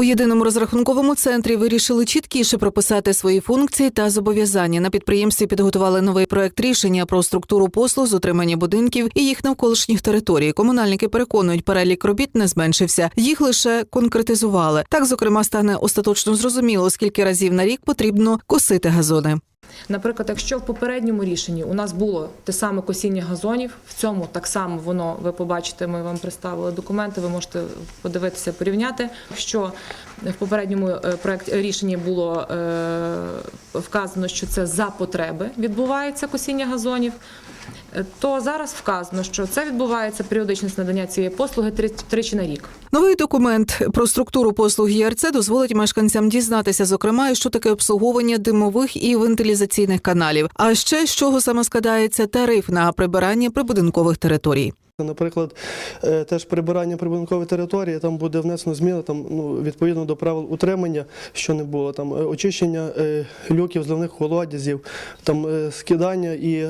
У єдиному розрахунковому центрі вирішили чіткіше прописати свої функції та зобов'язання. На підприємстві підготували новий проект рішення про структуру послуг з утримання будинків і їх навколишніх територій. Комунальники переконують, перелік робіт не зменшився, їх лише конкретизували. Так, зокрема, стане остаточно зрозуміло, скільки разів на рік потрібно косити газони. Наприклад, якщо в попередньому рішенні у нас було те саме косіння газонів, в цьому так само воно ви побачите. Ми вам представили документи. Ви можете подивитися, порівняти. Що в попередньому е, проект рішенні було е, вказано, що це за потреби відбувається косіння газонів. То зараз вказано, що це відбувається періодичність надання цієї послуги тричі на рік. Новий документ про структуру послуг ЄРЦ дозволить мешканцям дізнатися, зокрема, що таке обслуговування димових і вентилізаційних каналів, а ще з чого саме складається тариф на прибирання прибудинкових територій. Наприклад, е, теж прибирання прибудинкової території, там буде внесено зміни там, ну, відповідно до правил утримання, що не було, там е, очищення е, люків, зливних колодязів, там скидання і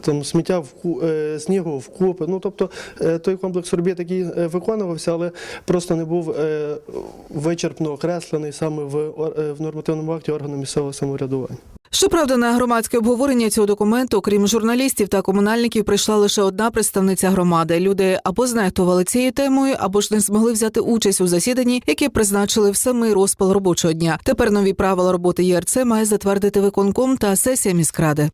там, сміття в е, снігу в купи. Ну, тобто е, той комплекс робіт, який е, виконувався, але просто не був е, вичерпно окреслений саме в, в нормативному акті органу місцевого самоврядування. Щоправда, на громадське обговорення цього документу, окрім журналістів та комунальників, прийшла лише одна представниця громади. Люди або знехтували цією темою, або ж не змогли взяти участь у засіданні, яке призначили в самий розпал робочого дня. Тепер нові правила роботи ЄРЦ має затвердити виконком та сесія міськради.